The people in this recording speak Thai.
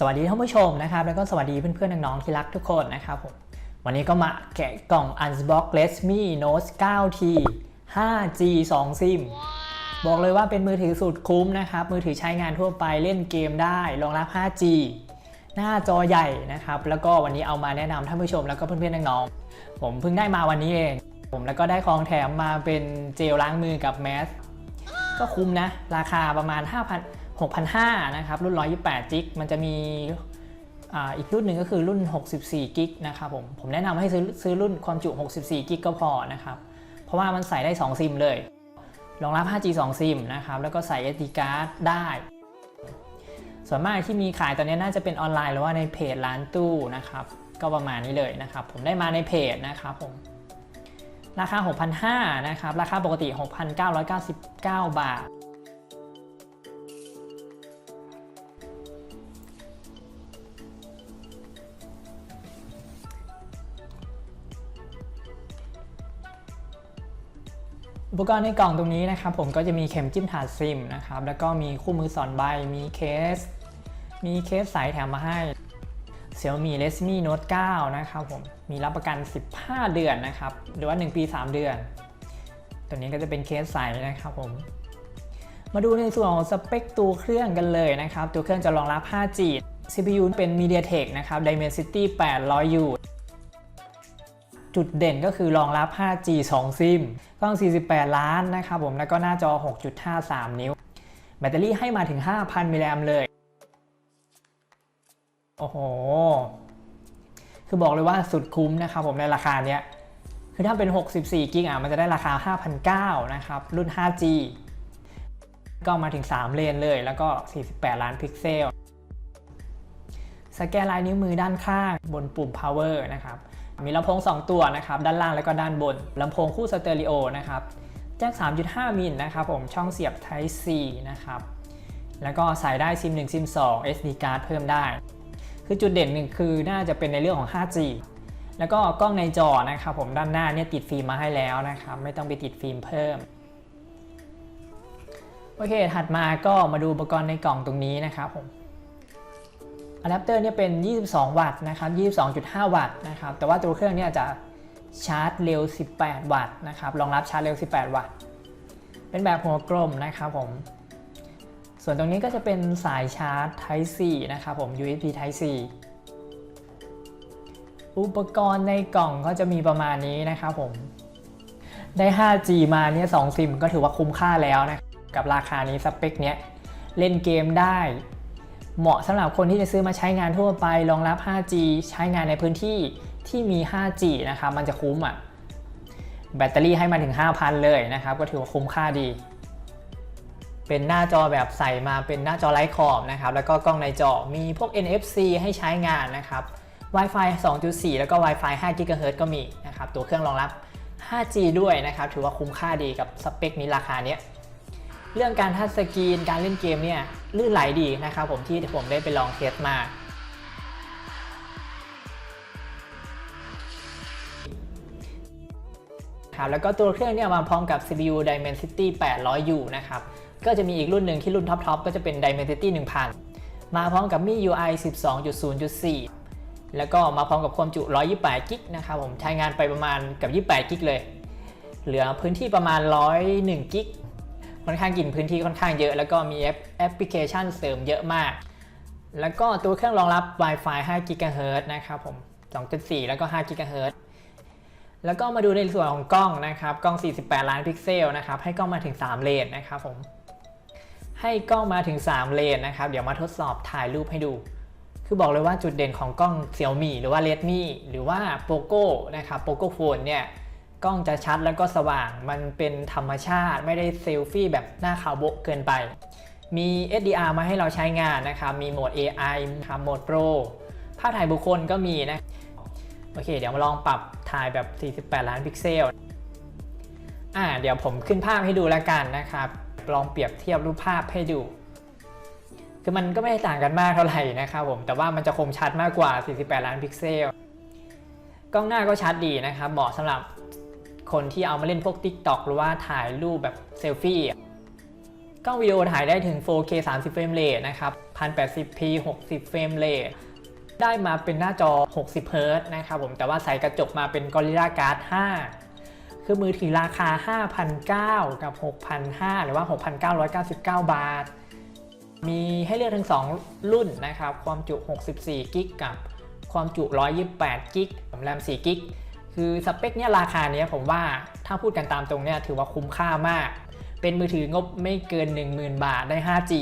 สวัสดีท่านผู้ชมนะครับ แล้วก็สวัสดีเพื่อนๆน้องๆที่รักทุกคนนะครับผม วันนี้ก็มาแกะกล่อง Unbox Redmi Note 9T 5G 2 SIM บอกเลยว่าเป็นมือถือสุดคุ้มนะครับ มือถือใช้งานทั่วไปเล่นเกมได้ รองรับ 5G หน้าจอใหญ่นะครับ แล้วก็วันนี้เอามาแนะนำท่านผู้ชมแล้วก็เพื่อนๆน้องๆ ผมเพิ่งได้มาวันนี้เอง ผมแล้วก็ได้ของแถมมาเป็นเจลล้างมือกับแมส ก็คุ้มนะ ราคาประมาณ 5,000 6,500นะครับรุ่น 128จิกมันจะมีอีกรุ่นหนึ่งก็คือรุ่น 64กิกนะครับผมผมแนะนำให้ซื้อซื้อรุ่นความจุ 64กิกก็พอนะครับ เพราะว่ามันใส่ได้ 2 ซิมเลย รองรับ 5G 2 ซิมนะครับแล้วก็ใส่ SD card ได้ ส่วนมากที่มีขายตอนนี้น่าจะเป็นออนไลน์หรือว่าในเพจร้านตู้นะครับ ก็ประมาณนี้เลยนะครับ ผมได้มาในเพจนะครับผมราคา 6,500นะครับ ราคาปกติ 6,999 บาท อุปกรณ์ในกล่องตรงนี้นะครับผมก็จะมีเข็มจิ้มถาดซิมนะครับแล้วก็มีคู่มือสอนใบ มีเคส มีเคสใสแถมมาให้ Xiaomi Redmi Note 9 นะครับผมมีรับประกัน 15 เดือนนะครับหรือว่า 1 ปี 3 เดือน ตัวนี้ก็จะเป็นเคสใสนะครับผมมาดูในส่วนของสเปคตัวเครื่องกันเลยนะครับ ตัวเครื่องจะรองรับ 5G CPU เป็น MediaTek นะครับ Dimensity 800U จุดเด่นก็คือรองรับ 5G 2 ซิมกล้อง 48 ล้านนะครับผมแล้วก็หน้าจอ 6.53 นิ้ว แบตเตอรี่ให้มาถึง 5,000 มิลลิแอมเลย โอ้โห คือบอกเลยว่าสุดคุ้มนะครับผมในราคาเนี้ย คือถ้าเป็น 64 กิกอะมันจะได้ราคา 5,900 นะครับ รุ่น 5G ก็มาถึง 3 เลนเลย แล้วก็ 48 ล้านพิกเซล สแกนลายนิ้วมือด้านข้างบนปุ่ม power นะครับ มีลำโพง 2 ตัวนะครับด้านล่างแล้วก็ด้านบนลำโพงคู่สเตอริโอนะครับแจ็ค3.5 มิลนะครับผมช่องเสียบ Type C นะครับแล้วก็ใส่ได้ซิม1ซิม2 SD card เพิ่มได้ คือจุดเด่นหนึ่งคือน่าจะเป็นในเรื่องของ 5G แล้วก็กล้องในจอนะครับผมด้านหน้าเนี่ยติดฟิล์มมาให้แล้วนะครับไม่ต้องไปติดฟิล์มเพิ่มโอเค ถัดมาก็มาดูอุปกรณ์ในกล่องตรงนี้นะครับผม อะแดปเตอร์เนี่ยเป็น 22 วัตต์นะครับ 22.5 วัตต์นะครับ แต่ว่าตัวเครื่องเนี่ยจะชาร์จเร็ว 18 วัตต์นะครับ รองรับชาร์จเร็ว 18 วัตต์ เป็นแบบหัวกลมนะครับผม ส่วนตรงนี้ก็จะเป็นสายชาร์จ Type C นะครับผม USB Type C อุปกรณ์ในกล่องก็จะมีประมาณนี้นะครับผม ได้ 5G มาเนี่ย2ซิมก็ถือว่าคุ้มค่าแล้วนะ กับราคานี้สเปคเนี้ย เล่นเกมได้ เหมาะสำหรับคนที่จะซื้อมาใช้งานทั่วไป รองรับ 5G ใช้งานในพื้นที่ที่มี 5G นะครับ มันจะคุ้มอะ แบตเตอรี่ให้มาถึง 5,000 เลยนะครับ ก็ถือว่าคุ้มค่าดี เป็นหน้าจอแบบใส่มาเป็นหน้าจอไร้ขอบนะครับ แล้วก็กล้องในจอ มีพวก NFC ให้ใช้งานนะครับ Wi-Fi 2.4 แล้วก็ Wi-Fi 5 GHz ก็มีนะครับ ตัวเครื่องรองรับ 5G ด้วยนะครับ ถือว่าคุ้มค่าดีกับสเปคนี้ราคาเนี้ย เรื่องการทัชสกรีน การเล่นเกมเนี่ย ลื่นไหลดีนะครับผมที่ผมได้ไปลองเทสมา ครับแล้วก็ตัวเครื่องเนี่ยมาพร้อมกับ CPU Dimensity 800U นะครับ ก็จะมีอีกรุ่นหนึ่งที่รุ่นท็อปๆก็จะเป็น Dimensity 1000 มาพร้อมกับ MIUI 12.0.4 แล้วก็มาพร้อมกับความจุ 128กิกนะครับผมใช้งานไปประมาณกับ 28กิกเลย เหลือพื้นที่ประมาณ 101กิก ค่อนข้างกินพื้นที่ค่อนข้างเยอะ แล้วก็มีแอปพลิเคชันเสริมเยอะมาก แล้วก็ตัวเครื่องรองรับ Wi-Fi 5 GHz นะครับผม 2.4 แล้วก็5 GHz แล้วก็มาดูในส่วนของกล้องนะครับ กล้อง 48 ล้านพิกเซลนะครับ ให้กล้องมาถึง 3 เลนนะครับผม ให้กล้องมาถึง 3 เลนนะครับ เดี๋ยวมาทดสอบถ่ายรูปให้ดู คือบอกเลยว่าจุดเด่นของกล้อง Xiaomi หรือว่า Redmi หรือว่า Poco นะครับ Poco Phone เนี่ย กล้องจะชัดแล้วก็สว่าง มันเป็นธรรมชาติไม่ได้เซลฟี่แบบหน้าขาวโบะเกินไป มี SDR มาให้เราใช้งานนะครับ มีโหมด AI ครับโหมด Pro ภาพถ่ายบุคคลก็มีนะ โอเค เดี๋ยวมาลองปรับถ่ายแบบ 48 ล้านพิกเซล อ่า เดี๋ยวผมขึ้นภาพให้ดูแล้วกันนะครับ ลองเปรียบเทียบรูปภาพให้ดู คือมันก็ไม่ได้ต่างกันมากเท่าไหร่นะครับผม แต่ว่ามันจะคมชัดมากกว่า 48 ล้านพิกเซล กล้องหน้าก็ชัดดีนะครับ เหมาะสำหรับ คนที่เอามาเล่นพวก TikTok หรือว่าถ่ายรูปแบบเซลฟี่กล้องวิดีโอถ่ายได้ถึง 4K 30 เฟรมเรทนะครับ 1080p 60 เฟรมเรทได้มาเป็นหน้าจอ 60เฮิร์ตซ์นะครับผม แต่ว่าใส่กระจกมาเป็น Gorilla Glass 5 คือมือถือราคา 5,900 กับ 6,500 หรือว่า 6,999 บาท มีให้เลือกทั้ง 2 รุ่นนะครับ ความจุ 64 กิก กับความจุ 128 กิก แรม 4 กิก คือสเปคเนี้ยราคาเนี้ยผมว่าถ้าพูดกันตามตรงเนี้ยถือว่าคุ้มค่ามาก เป็นมือถืองบไม่เกิน 10,000 บาทได้ 5G